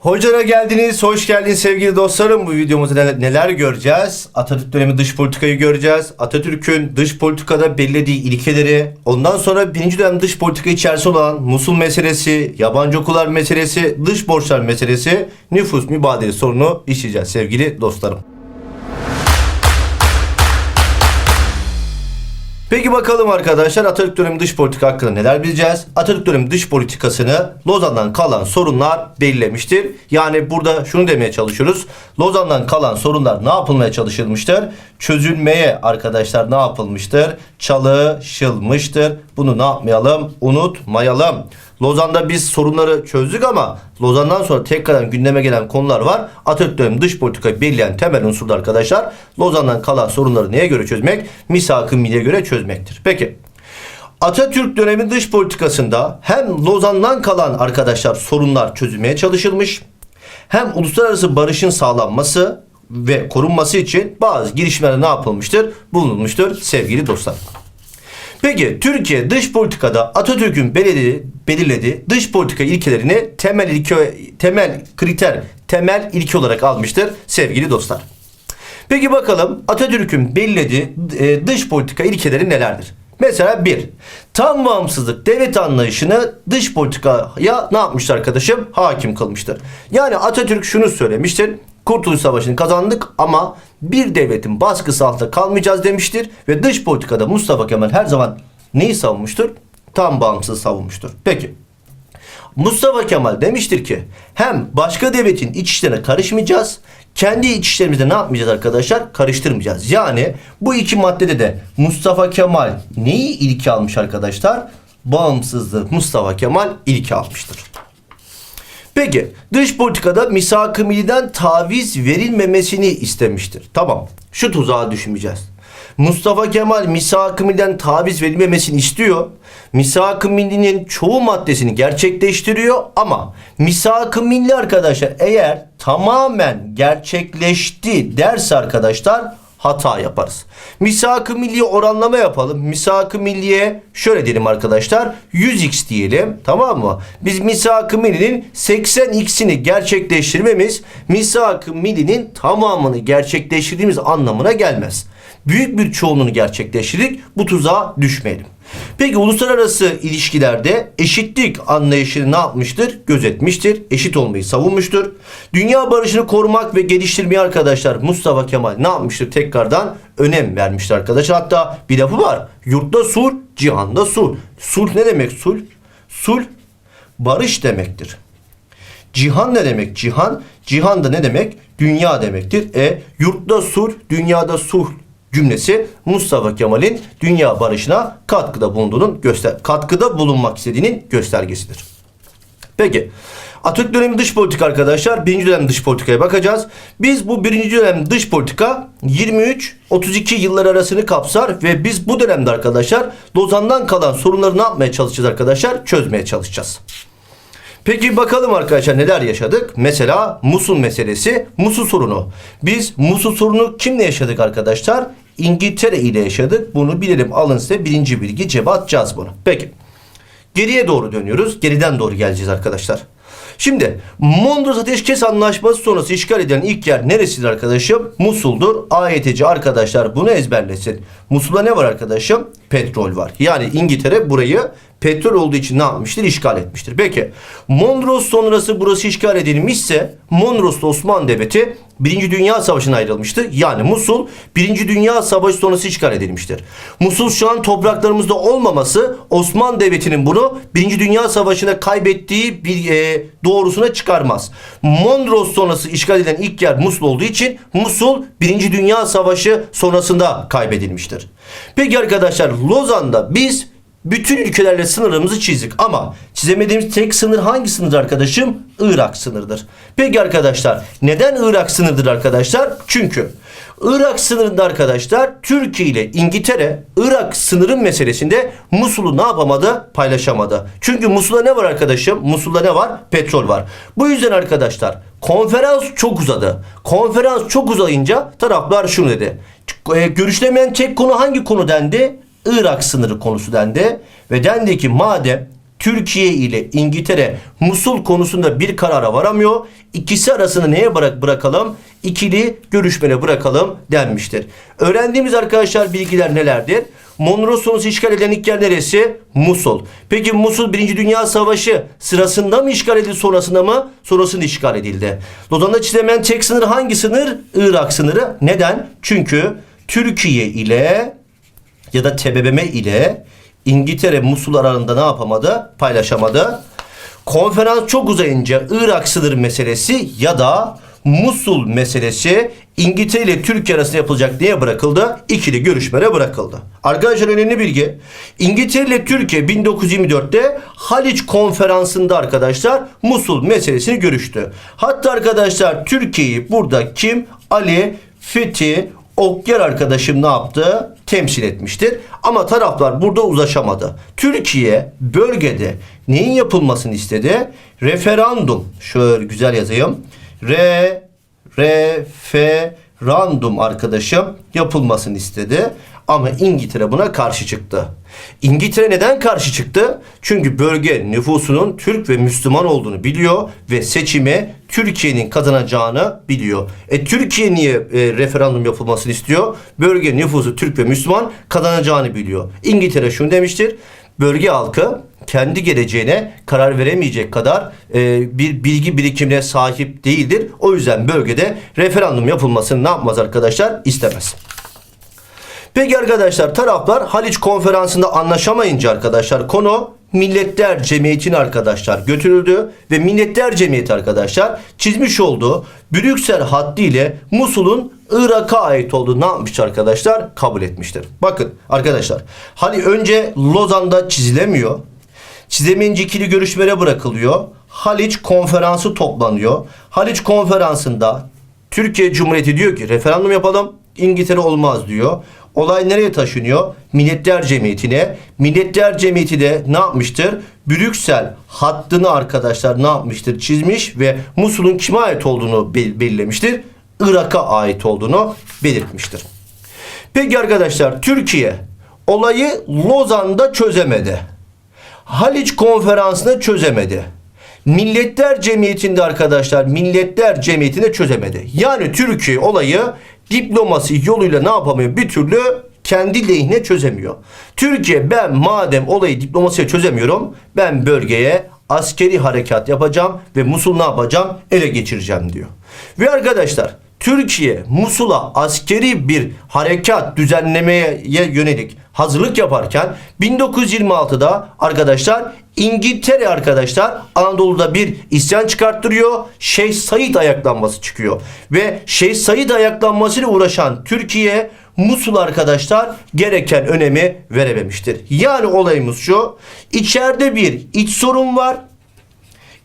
Hocalara geldiniz, hoş geldiniz sevgili dostlarım. Bu videomuzda neler, neler göreceğiz? Atatürk dönemi dış politikayı göreceğiz. Atatürk'ün dış politikada belirlediği ilkeleri, ondan sonra birinci dönem dış politika içerisinde olan Musul meselesi, yabancı okullar meselesi, dış borçlar meselesi, nüfus mübadele sorunu işleyeceğiz sevgili dostlarım. Peki bakalım arkadaşlar Atatürk dönemi dış politika hakkında neler bileceğiz? Atatürk dönemi dış politikasını Lozan'dan kalan sorunlar belirlemiştir. Yani burada şunu demeye çalışıyoruz. Lozan'dan kalan sorunlar ne yapılmaya çalışılmıştır? Çözülmeye arkadaşlar ne yapılmıştır? Çalışılmıştır. Bunu ne yapmayalım? Unutmayalım. Lozan'da biz sorunları çözdük ama Lozan'dan sonra tekrardan gündeme gelen konular var. Atatürk dönemi dış politikayı belirleyen temel unsurlar arkadaşlar. Lozan'dan kalan sorunları neye göre çözmek? Misak-ı Milliye göre çözmektir. Peki. Atatürk dönemi dış politikasında hem Lozan'dan kalan arkadaşlar sorunlar çözülmeye çalışılmış. Hem uluslararası barışın sağlanması ve korunması için bazı girişimler ne yapılmıştır? Bulunmuştur sevgili dostlar. Peki Türkiye dış politikada Atatürk'ün belirlediği, belirlediği dış politika ilkelerini temel ilke temel kriter, temel ilke olarak almıştır sevgili dostlar. Peki bakalım Atatürk'ün belirlediği e, dış politika ilkeleri nelerdir? Mesela bir, tam bağımsızlık devlet anlayışını dış politikaya ne yapmıştır arkadaşım? Hakim kılmıştır. Yani Atatürk şunu söylemiştir. Kurtuluş Savaşı'nı kazandık ama bir devletin baskısı altında kalmayacağız demiştir. Ve dış politikada Mustafa Kemal her zaman neyi savunmuştur? Tam bağımsız savunmuştur. Peki. Mustafa Kemal demiştir ki hem başka devletin iç işlerine karışmayacağız. Kendi iç işlerimizde ne yapmayacağız arkadaşlar? Karıştırmayacağız. Yani bu iki maddede de Mustafa Kemal neyi ilke almış arkadaşlar? Bağımsızlığı Mustafa Kemal ilke almıştır. Peki dış politikada misak-ı milliden taviz verilmemesini istemiştir. Tamam şu tuzağa düşmeyeceğiz. Mustafa Kemal misak-ı milliden taviz verilmemesini istiyor. Misak-ı millinin çoğu maddesini gerçekleştiriyor ama misak-ı milli arkadaşlar eğer tamamen gerçekleşti derse arkadaşlar hata yaparız. Misak-ı milliye oranlama yapalım. Misak-ı milliye şöyle diyelim arkadaşlar. 100x diyelim. Tamam mı? Biz misak-ı millinin 80x'ini gerçekleştirmemiz misak-ı millinin tamamını gerçekleştirdiğimiz anlamına gelmez. Büyük bir çoğunluğunu gerçekleştirdik. Bu tuzağa düşmeyelim. Peki uluslararası ilişkilerde eşitlik anlayışını ne yapmıştır? Gözetmiştir. Eşit olmayı savunmuştur. Dünya barışını korumak ve geliştirmeye arkadaşlar Mustafa Kemal ne yapmıştır? Tekrardan önem vermiştir arkadaşlar. Hatta bir lafı var. Yurtta sulh, cihanda sulh. Sulh ne demek sulh? Sulh barış demektir. Cihan ne demek cihan? Cihan da ne demek? Dünya demektir. E yurtta sulh, dünyada sulh cümlesi Mustafa Kemal'in dünya barışına katkıda bulunduğunun göster katkıda bulunmak istediğinin göstergesidir. Peki. Atatürk dönemi dış politika arkadaşlar. Birinci dönem dış politikaya bakacağız. Biz bu birinci dönem dış politika 23-32 yıllar arasını kapsar ve biz bu dönemde arkadaşlar Lozan'dan kalan sorunları ne yapmaya çalışacağız arkadaşlar? Çözmeye çalışacağız. Peki bakalım arkadaşlar neler yaşadık? Mesela Musul meselesi, Musul sorunu. Biz Musul sorunu kimle yaşadık arkadaşlar? İngiltere ile yaşadık. Bunu bilelim alın size birinci bilgi cevap atacağız bunu. Peki. Geriye doğru dönüyoruz. Geriden doğru geleceğiz arkadaşlar. Şimdi Mondros Ateşkes Anlaşması sonrası işgal edilen ilk yer neresidir arkadaşım? Musul'dur. AYT'ci arkadaşlar bunu ezberlesin. Musul'da ne var arkadaşım? Petrol var. Yani İngiltere burayı petrol olduğu için ne yapmıştır? İşgal etmiştir. Peki Mondros sonrası burası işgal edilmişse Mondros'ta Osmanlı Devleti Birinci Dünya Savaşı'na ayrılmıştı. Yani Musul Birinci Dünya Savaşı sonrası işgal edilmiştir. Musul şu an topraklarımızda olmaması Osmanlı Devleti'nin bunu Birinci Dünya Savaşı'na kaybettiği bir e, doğrusuna çıkarmaz. Mondros sonrası işgal edilen ilk yer Musul olduğu için Musul Birinci Dünya Savaşı sonrasında kaybedilmiştir. Peki arkadaşlar Lozan'da biz bütün ülkelerle sınırımızı çizdik ama çizemediğimiz tek sınır hangi sınır arkadaşım? Irak sınırıdır. Peki arkadaşlar neden Irak sınırıdır arkadaşlar? Çünkü Irak sınırında arkadaşlar Türkiye ile İngiltere Irak sınırın meselesinde Musul'u ne yapamadı? Paylaşamadı. Çünkü Musul'da ne var arkadaşım? Musul'da ne var? Petrol var. Bu yüzden arkadaşlar konferans çok uzadı. Konferans çok uzayınca taraflar şunu dedi. E, görüşlemeyen tek konu hangi konu dendi? Irak sınırı konusu dendi ve dendi ki madem Türkiye ile İngiltere Musul konusunda bir karara varamıyor. İkisi arasını neye bırak bırakalım? İkili görüşmene bırakalım denmiştir. Öğrendiğimiz arkadaşlar bilgiler nelerdir? Mondros işgal edilen ilk yer neresi? Musul. Peki Musul 1. Dünya Savaşı sırasında mı işgal edildi sonrasında mı? Sonrasında işgal edildi. Lozan'da çizilen tek sınır hangi sınır? Irak sınırı. Neden? Çünkü Türkiye ile ya da TBMM ile İngiltere Musul arasında ne yapamadı? Paylaşamadı. Konferans çok uzayınca Irak sınır meselesi ya da Musul meselesi İngiltere ile Türkiye arasında yapılacak neye bırakıldı? İkili görüşmelere bırakıldı. Arkadaşlar önemli bilgi. İngiltere ile Türkiye 1924'te Haliç konferansında arkadaşlar Musul meselesini görüştü. Hatta arkadaşlar Türkiye'yi burada kim? Ali, Fethi, Okyar arkadaşım ne yaptı? Temsil etmiştir. Ama taraflar burada uzlaşamadı. Türkiye bölgede neyin yapılmasını istedi? Referandum. Şöyle güzel yazayım. Re, referandum arkadaşım yapılmasını istedi. Ama İngiltere buna karşı çıktı. İngiltere neden karşı çıktı? Çünkü bölge nüfusunun Türk ve Müslüman olduğunu biliyor ve seçimi Türkiye'nin kazanacağını biliyor. E Türkiye niye e, referandum yapılmasını istiyor? Bölge nüfusu Türk ve Müslüman kazanacağını biliyor. İngiltere şunu demiştir. Bölge halkı kendi geleceğine karar veremeyecek kadar e, bir bilgi birikimine sahip değildir. O yüzden bölgede referandum yapılmasını ne yapmaz arkadaşlar? İstemez. Peki arkadaşlar taraflar Haliç konferansında anlaşamayınca arkadaşlar konu Milletler Cemiyeti'ne arkadaşlar götürüldü ve Milletler Cemiyeti arkadaşlar çizmiş olduğu Brüksel haddi ile Musul'un Irak'a ait olduğu ne yapmış arkadaşlar? Kabul etmiştir. Bakın arkadaşlar hani önce Lozan'da çizilemiyor. Çizemeyince ikili görüşmelere bırakılıyor. Haliç konferansı toplanıyor. Haliç konferansında Türkiye Cumhuriyeti diyor ki referandum yapalım. İngiltere olmaz diyor. Olay nereye taşınıyor? Milletler Cemiyeti'ne. Milletler Cemiyeti de ne yapmıştır? Brüksel hattını arkadaşlar ne yapmıştır? Çizmiş ve Musul'un kime ait olduğunu bel- belirlemiştir. Irak'a ait olduğunu belirtmiştir. Peki arkadaşlar Türkiye olayı Lozan'da çözemedi. Haliç konferansını çözemedi. Milletler Cemiyeti'nde arkadaşlar Milletler Cemiyeti'nde çözemedi. Yani Türkiye olayı diplomasi yoluyla ne yapamıyor? Bir türlü kendi lehine çözemiyor. Türkiye ben madem olayı diplomasiye çözemiyorum ben bölgeye askeri harekat yapacağım ve Musul ne yapacağım? Ele geçireceğim diyor. Ve arkadaşlar Türkiye Musul'a askeri bir harekat düzenlemeye yönelik hazırlık yaparken 1926'da arkadaşlar İngiltere arkadaşlar Anadolu'da bir isyan çıkarttırıyor. Şeyh Said ayaklanması çıkıyor. Ve Şeyh Said ayaklanmasıyla uğraşan Türkiye Musul arkadaşlar gereken önemi verememiştir. Yani olayımız şu. içeride bir iç sorun var.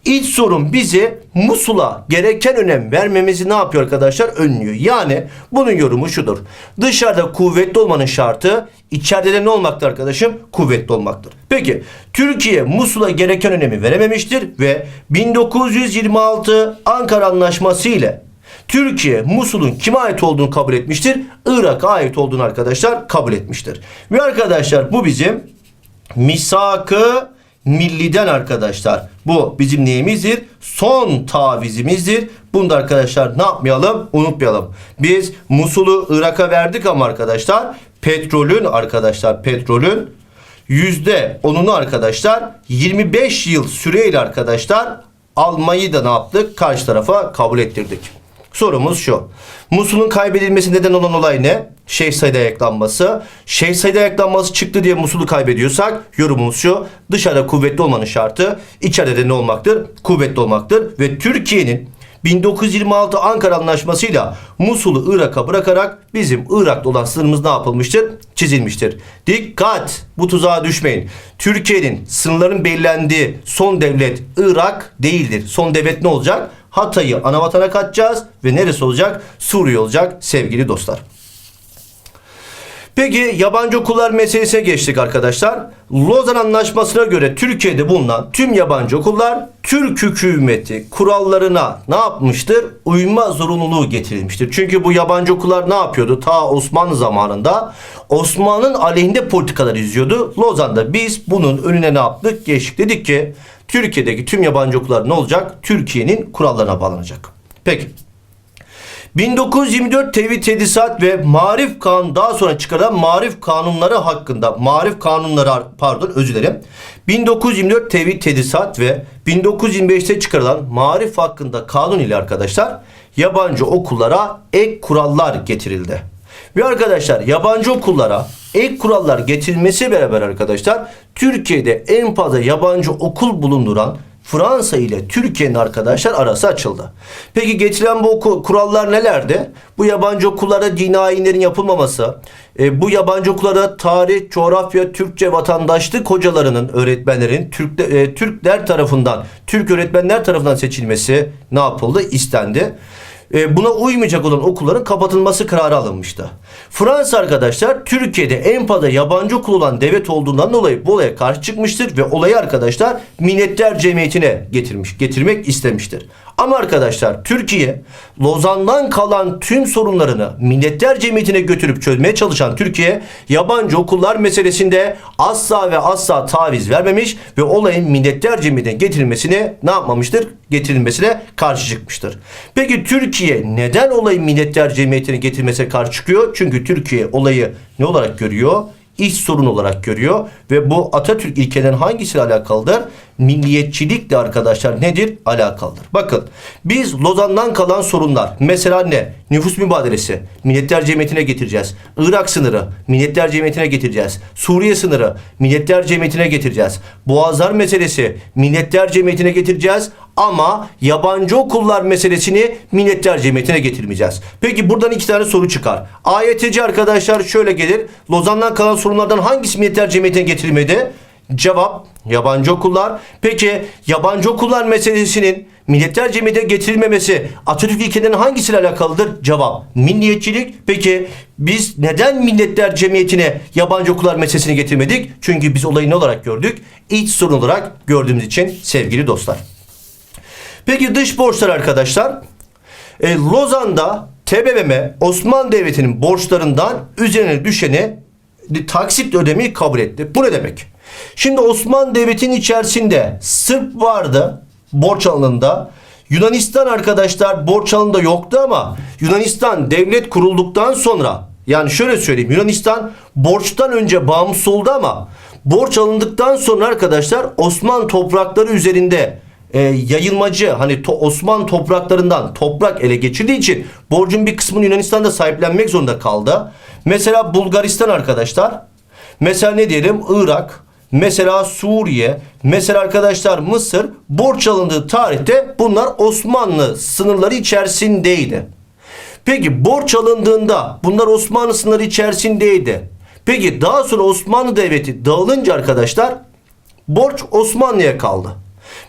İç sorun bizi Musul'a gereken önem vermemizi ne yapıyor arkadaşlar? Önlüyor. Yani bunun yorumu şudur. Dışarıda kuvvetli olmanın şartı içeride de ne olmaktır arkadaşım? Kuvvetli olmaktır. Peki Türkiye Musul'a gereken önemi verememiştir ve 1926 Ankara Anlaşması ile Türkiye Musul'un kime ait olduğunu kabul etmiştir. Irak'a ait olduğunu arkadaşlar kabul etmiştir. Ve arkadaşlar bu bizim misakı milliden arkadaşlar. Bu bizim neyimizdir? Son tavizimizdir. Bunu da arkadaşlar ne yapmayalım? Unutmayalım. Biz Musul'u Irak'a verdik ama arkadaşlar petrolün arkadaşlar petrolün yüzde onunu arkadaşlar 25 yıl süreyle arkadaşlar almayı da ne yaptık? Karşı tarafa kabul ettirdik. Sorumuz şu. Musul'un kaybedilmesi neden olan olay ne? Şeyh Said ayaklanması. Şeyh Said ayaklanması çıktı diye Musul'u kaybediyorsak yorumumuz şu. Dışarıda kuvvetli olmanın şartı içeride de ne olmaktır? Kuvvetli olmaktır. Ve Türkiye'nin 1926 Ankara Anlaşması'yla Musul'u Irak'a bırakarak bizim Irak'ta olan sınırımız ne yapılmıştır? Çizilmiştir. Dikkat! Bu tuzağa düşmeyin. Türkiye'nin sınırların belirlendiği son devlet Irak değildir. Son devlet ne olacak? Hatay'ı ana vatana katacağız ve neresi olacak? Suriye olacak sevgili dostlar. Peki yabancı okullar meselesine geçtik arkadaşlar. Lozan Anlaşması'na göre Türkiye'de bulunan tüm yabancı okullar Türk hükümeti kurallarına ne yapmıştır? Uyma zorunluluğu getirilmiştir. Çünkü bu yabancı okullar ne yapıyordu? Ta Osmanlı zamanında Osmanlı'nın aleyhinde politikalar izliyordu. Lozan'da biz bunun önüne ne yaptık? Geçtik. Dedik ki Türkiye'deki tüm yabancı okullar ne olacak? Türkiye'nin kurallarına bağlanacak. Peki. 1924 Tevhid Tedisat ve Marif Kanunu daha sonra çıkarılan Marif Kanunları hakkında Marif Kanunları pardon özür dilerim. 1924 Tevhid Tedisat ve 1925'te çıkarılan Marif hakkında kanun ile arkadaşlar yabancı okullara ek kurallar getirildi. Ve arkadaşlar yabancı okullara ek kurallar getirilmesi beraber arkadaşlar Türkiye'de en fazla yabancı okul bulunduran Fransa ile Türkiye'nin arkadaşlar arası açıldı. Peki getirilen bu kurallar nelerdi? Bu yabancı okullarda dini ayinlerin yapılmaması, e, bu yabancı okullarda tarih, coğrafya, Türkçe vatandaşlık hocalarının, öğretmenlerin e, Türkler tarafından, Türk öğretmenler tarafından seçilmesi ne yapıldı? İstendi. E, buna uymayacak olan okulların kapatılması kararı alınmıştı. Fransa arkadaşlar Türkiye'de en fazla yabancı okul olan devlet olduğundan dolayı bu olaya karşı çıkmıştır ve olayı arkadaşlar Milletler Cemiyeti'ne getirmiş, getirmek istemiştir. Ama arkadaşlar Türkiye Lozan'dan kalan tüm sorunlarını Milletler Cemiyeti'ne götürüp çözmeye çalışan Türkiye yabancı okullar meselesinde asla ve asla taviz vermemiş ve olayın Milletler Cemiyeti'ne getirilmesini ne yapmamıştır? Getirilmesine karşı çıkmıştır. Peki Türkiye neden olayın Milletler Cemiyeti'ne getirmesine karşı çıkıyor? Çünkü Türkiye olayı ne olarak görüyor? iç sorun olarak görüyor ve bu Atatürk ilkelerin hangisiyle alakalıdır? Milliyetçilikle arkadaşlar nedir? Alakalıdır. Bakın biz Lozan'dan kalan sorunlar mesela ne? Nüfus mübadelesi Milletler Cemiyeti'ne getireceğiz. Irak sınırı Milletler Cemiyeti'ne getireceğiz. Suriye sınırı Milletler Cemiyeti'ne getireceğiz. Boğazlar meselesi Milletler Cemiyeti'ne getireceğiz ama yabancı okullar meselesini Milletler Cemiyeti'ne getirmeyeceğiz. Peki buradan iki tane soru çıkar. AYTC arkadaşlar şöyle gelir. Lozan'dan kalan sorunlardan hangisi Milletler Cemiyeti'ne getirilmedi? Cevap yabancı okullar. Peki yabancı okullar meselesinin Milletler Cemiyeti'ne getirilmemesi Atatürk ilkelerinin hangisiyle alakalıdır? Cevap milliyetçilik. Peki biz neden Milletler Cemiyeti'ne yabancı okullar meselesini getirmedik? Çünkü biz olayı ne olarak gördük? İç sorun olarak gördüğümüz için sevgili dostlar. Peki dış borçlar arkadaşlar. E, Lozan'da TBMM Osmanlı Devleti'nin borçlarından üzerine düşeni taksit ödemeyi kabul etti. Bu ne demek? Şimdi Osmanlı Devleti'nin içerisinde Sırp vardı borç alanında. Yunanistan arkadaşlar borç alanında yoktu ama Yunanistan devlet kurulduktan sonra yani şöyle söyleyeyim Yunanistan borçtan önce bağımsız oldu ama borç alındıktan sonra arkadaşlar Osmanlı toprakları üzerinde e, yayılmacı hani to- Osmanlı topraklarından toprak ele geçirdiği için borcun bir kısmını Yunanistan'da sahiplenmek zorunda kaldı. Mesela Bulgaristan arkadaşlar. Mesela ne diyelim Irak, mesela Suriye, mesela arkadaşlar Mısır borç alındığı tarihte bunlar Osmanlı sınırları içerisindeydi. Peki borç alındığında bunlar Osmanlı sınırı içerisindeydi. Peki daha sonra Osmanlı Devleti dağılınca arkadaşlar borç Osmanlı'ya kaldı.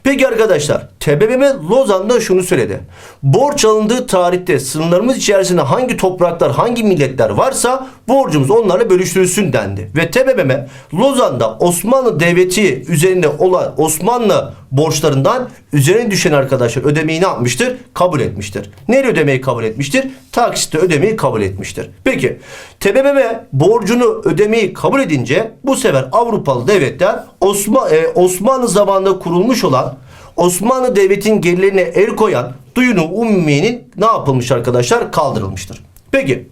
Peki arkadaşlar TBMM Lozan'da şunu söyledi. Borç alındığı tarihte sınırlarımız içerisinde hangi topraklar hangi milletler varsa borcumuz onlarla bölüştürülsün dendi. Ve TBMM Lozan'da Osmanlı Devleti üzerinde olan Osmanlı borçlarından üzerine düşen arkadaşlar ödemeyi ne yapmıştır? Kabul etmiştir. Neyle ödemeyi kabul etmiştir? Taksitle ödemeyi kabul etmiştir. Peki TBMM borcunu ödemeyi kabul edince bu sefer Avrupalı devletler e, Osmanlı zamanında kurulmuş olan Osmanlı Devleti'nin gelirlerine el koyan duyunu umuminin ne yapılmış arkadaşlar? Kaldırılmıştır. Peki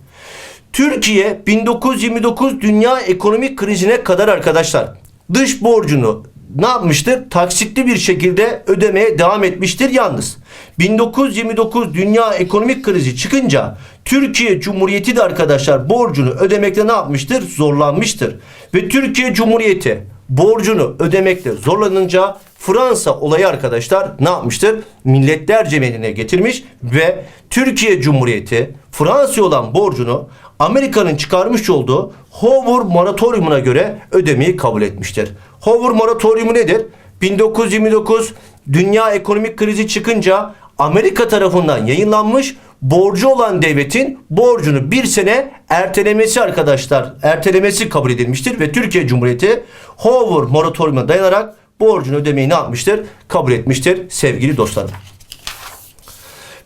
Türkiye 1929 dünya ekonomik krizine kadar arkadaşlar dış borcunu ne yapmıştır? Taksitli bir şekilde ödemeye devam etmiştir yalnız. 1929 dünya ekonomik krizi çıkınca Türkiye Cumhuriyeti de arkadaşlar borcunu ödemekte ne yapmıştır? Zorlanmıştır. Ve Türkiye Cumhuriyeti borcunu ödemekte zorlanınca Fransa olayı arkadaşlar ne yapmıştır? Milletler Cemiyeti'ne getirmiş ve Türkiye Cumhuriyeti Fransa'ya olan borcunu Amerika'nın çıkarmış olduğu Hoover Moratoriumuna göre ödemeyi kabul etmiştir. Hoover Moratoriumu nedir? 1929 dünya ekonomik krizi çıkınca Amerika tarafından yayınlanmış borcu olan devletin borcunu bir sene ertelemesi arkadaşlar ertelemesi kabul edilmiştir ve Türkiye Cumhuriyeti Hoover moratoriumuna dayanarak borcunu ödemeyi ne yapmıştır? Kabul etmiştir sevgili dostlarım.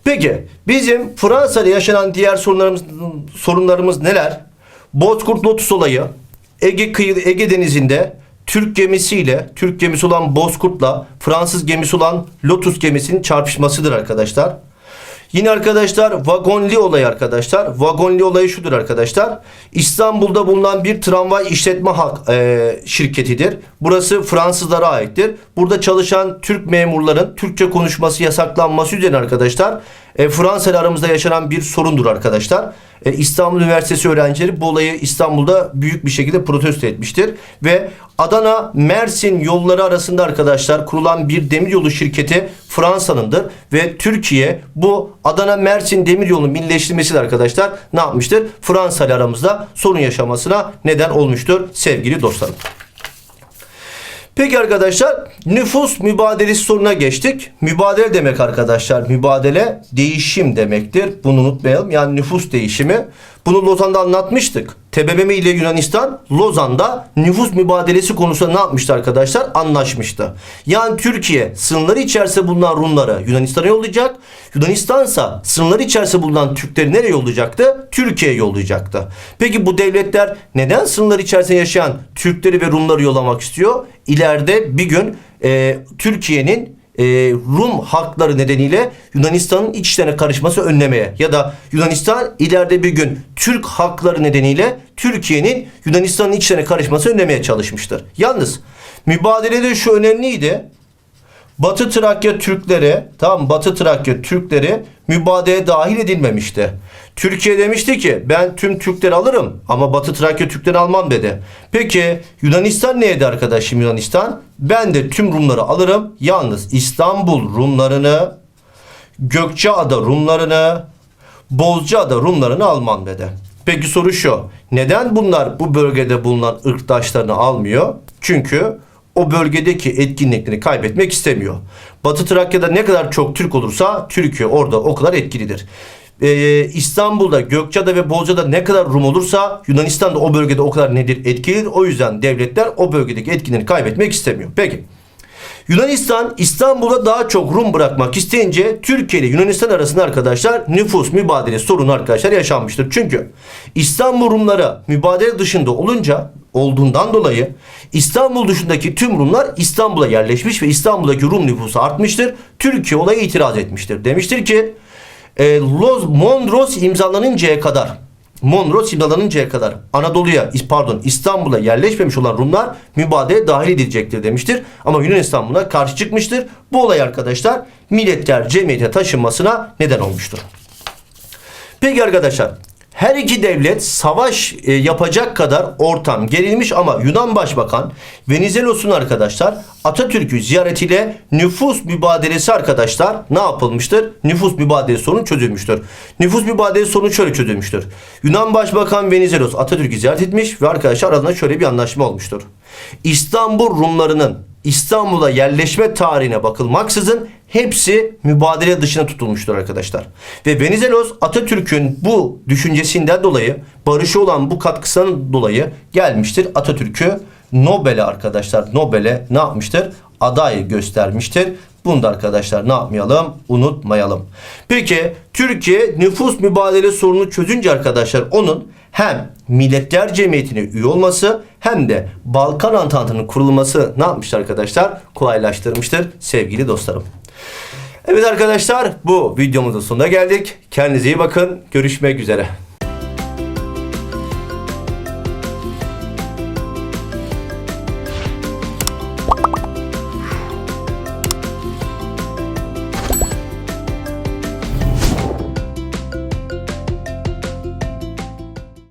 Peki bizim Fransa'da yaşanan diğer sorunlarımız sorunlarımız neler? Bozkurt Lotus olayı, Ege kıyı Ege denizinde Türk gemisiyle, Türk gemisi olan Bozkurt'la Fransız gemisi olan Lotus gemisinin çarpışmasıdır arkadaşlar. Yine arkadaşlar vagonli olayı arkadaşlar. Vagonli olayı şudur arkadaşlar. İstanbul'da bulunan bir tramvay işletme hak, e, şirketidir. Burası Fransızlara aittir. Burada çalışan Türk memurların Türkçe konuşması yasaklanması üzerine arkadaşlar e, Fransa ile aramızda yaşanan bir sorundur arkadaşlar. E, İstanbul Üniversitesi öğrencileri bu olayı İstanbul'da büyük bir şekilde protesto etmiştir. Ve Adana Mersin yolları arasında arkadaşlar kurulan bir demiryolu şirketi Fransa'nındır. Ve Türkiye bu Adana Mersin demiryolu birleştirmesiyle arkadaşlar ne yapmıştır? Fransa ile aramızda sorun yaşamasına neden olmuştur sevgili dostlarım. Peki arkadaşlar nüfus mübadelesi soruna geçtik. Mübadele demek arkadaşlar mübadele değişim demektir. Bunu unutmayalım. Yani nüfus değişimi. Bunu Lozan'da anlatmıştık. TBMM ile Yunanistan Lozan'da nüfus mübadelesi konusunda ne yapmıştı arkadaşlar? Anlaşmıştı. Yani Türkiye sınırları içerisinde bulunan Rumları Yunanistan'a yollayacak. Yunanistansa sınırları içerisinde bulunan Türkleri nereye yollayacaktı? Türkiye'ye yollayacaktı. Peki bu devletler neden sınırları içerisinde yaşayan Türkleri ve Rumları yollamak istiyor? İleride bir gün e, Türkiye'nin e, Rum hakları nedeniyle Yunanistan'ın iç işlerine karışması önlemeye ya da Yunanistan ileride bir gün Türk hakları nedeniyle Türkiye'nin Yunanistan'ın iç işlerine karışması önlemeye çalışmıştır. Yalnız mübadelede şu önemliydi. Batı Trakya Türkleri, tamam Batı Trakya Türkleri mübadeleye dahil edilmemişti. Türkiye demişti ki ben tüm Türkleri alırım ama Batı Trakya Türkleri almam dedi. Peki Yunanistan neydi arkadaşım Yunanistan? Ben de tüm Rumları alırım. Yalnız İstanbul Rumlarını, Gökçeada Rumlarını, Bozcaada Rumlarını almam dedi. Peki soru şu. Neden bunlar bu bölgede bulunan ırktaşlarını almıyor? Çünkü o bölgedeki etkinliklerini kaybetmek istemiyor. Batı Trakya'da ne kadar çok Türk olursa Türkiye orada o kadar etkilidir. Ee, İstanbul'da, Gökçeada ve Bozcaada ne kadar Rum olursa Yunanistan da o bölgede o kadar nedir etkilidir. O yüzden devletler o bölgedeki etkinliğini kaybetmek istemiyor. Peki. Yunanistan İstanbul'a daha çok Rum bırakmak isteyince Türkiye ile Yunanistan arasında arkadaşlar nüfus mübadele sorunu arkadaşlar yaşanmıştır. Çünkü İstanbul Rumları mübadele dışında olunca olduğundan dolayı İstanbul dışındaki tüm Rumlar İstanbul'a yerleşmiş ve İstanbul'daki Rum nüfusu artmıştır. Türkiye olaya itiraz etmiştir. Demiştir ki e, Los Mondros imzalanıncaya kadar Mondros imzalanıncaya kadar Anadolu'ya pardon İstanbul'a yerleşmemiş olan Rumlar mübadele dahil edilecektir demiştir. Ama Yunanistan buna karşı çıkmıştır. Bu olay arkadaşlar milletler cemiyete taşınmasına neden olmuştur. Peki arkadaşlar her iki devlet savaş e, yapacak kadar ortam gerilmiş ama Yunan Başbakan Venizelos'un arkadaşlar Atatürk'ü ziyaretiyle nüfus mübadelesi arkadaşlar ne yapılmıştır? Nüfus mübadelesi sorunu çözülmüştür. Nüfus mübadelesi sorunu şöyle çözülmüştür. Yunan Başbakan Venizelos Atatürk'ü ziyaret etmiş ve arkadaşlar aralarında şöyle bir anlaşma olmuştur. İstanbul Rumlarının İstanbul'a yerleşme tarihine bakılmaksızın hepsi mübadele dışına tutulmuştur arkadaşlar. Ve Venizelos Atatürk'ün bu düşüncesinden dolayı barışı olan bu katkısından dolayı gelmiştir Atatürk'ü Nobel'e arkadaşlar Nobel'e ne yapmıştır? Aday göstermiştir. Bunu da arkadaşlar ne yapmayalım? Unutmayalım. Peki Türkiye nüfus mübadele sorunu çözünce arkadaşlar onun hem Milletler Cemiyeti'ne üye olması hem de Balkan Antantı'nın kurulması ne yapmıştır arkadaşlar? Kolaylaştırmıştır sevgili dostlarım. Evet arkadaşlar bu videomuzun sonuna geldik. Kendinize iyi bakın. Görüşmek üzere.